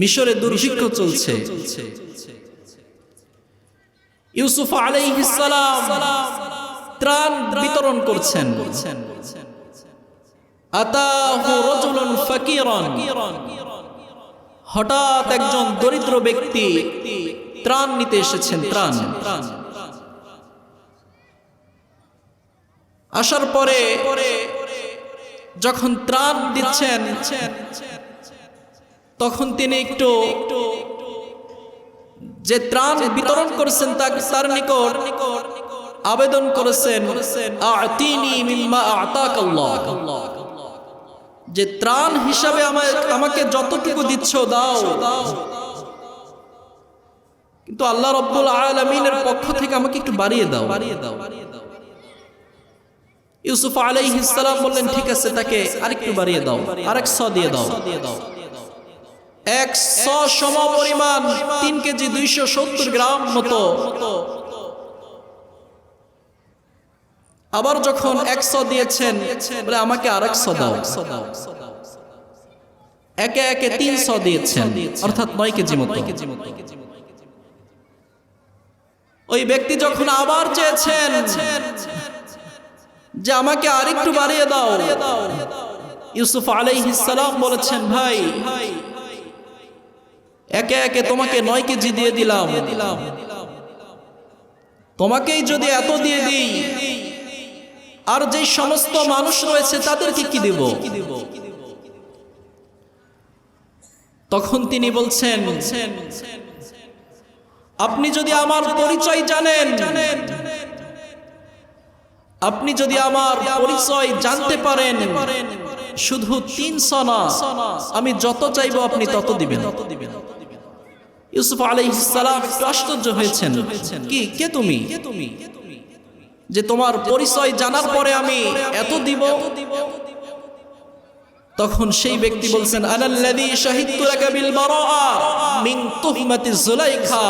মিশরে দুর্ভিক্ষ চলছে। ইউসুফ আলাইহিস সালাম ত্রাণ বিতরণ করছেন। আতাহু রাজুলুন ফাকিরান। হঠাৎ একজন দরিদ্র ব্যক্তি ত্রাণ নিতে এসেছেন, ত্রাণ। আসার পরে যখন ত্রাণ দিচ্ছেন তখন তিনি একটু যে ত্রাণ বিতরণ করেছেন তার নিকট আবেদন করেছেন যে ত্রাণ হিসাবে আমাকে যতটুকু দিচ্ছ দাও। কিন্তু আল্লাহ রব্বুল আলামিনের পক্ষ থেকে আমাকে একটু বাড়িয়ে দাও। বাড়িয়ে দাও। ইউসুফ আলাইহিস সালাম বললেন ঠিক আছে তাকে আরেকটু বাড়িয়ে দাও আরেক শ দিয়ে দাও। এক সম পরিমাণ তিন কেজি দুইশো সত্তর গ্রাম মতো। আবার যখন একশো দিয়েছেন, বলে আমাকে আর একশো দাও। একে একে তিনশো দিয়েছেন, অর্থাৎ নয় কেজি মতো। ওই ব্যক্তি যখন আবার চেয়েছেন যে আমাকে আরেকটু বাড়িয়ে দাও, ইউসুফ আলাইহিস সালাম বলেছেন, ভাই একে একে তোমাকে নয় কেজি দিয়ে দিলাম। তোমাকেই যদি এত দিয়ে দিই, আর যে সমস্ত মানুষ রয়েছে তাদেরকে কি দেব? তখন তিনি বলছেন, আপনি যদি আমার পরিচয় জানেন, আপনি যদি আমার পরিচয় জানতে পারেন, শুধু তিনশো না, আমি যত চাইব আপনি তত দিবেন। ইউসুফ আলাইহিস সালাম একটু আশ্চর্য হয়েছেন। কি, কে তুমি? যে তোমার পরিচয় জানার পরে আমি এত দিব? তখন সেই ব্যক্তি বলছেন মিন তুহমাতি যুলাইখা।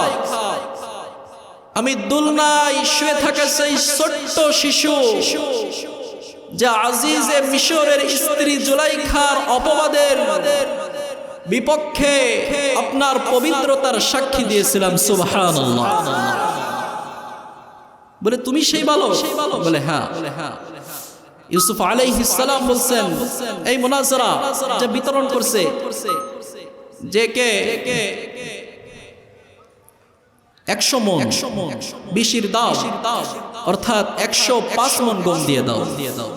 আমি শুয়ে থাকা সেই ছোট্ট শিশু, যে আজিজে মিশরের স্ত্রী জুলাইখার অপবাদের বিপক্ষে আপনার পবিত্রতার সাক্ষী দিয়েছিলাম, সুবহানাল্লাহ। বলে, তুমি সেই বালক? বলে হ্যাঁ। ইউসুফ আলাইহিস সালাম বলছেন, এই মুনাজারা যে বিতরণ করছে, যে কে? একশো মন, বিশির দাও অর্থাৎ একশো পাঁচ মন গম দিয়ে দাও দিয়ে দাও।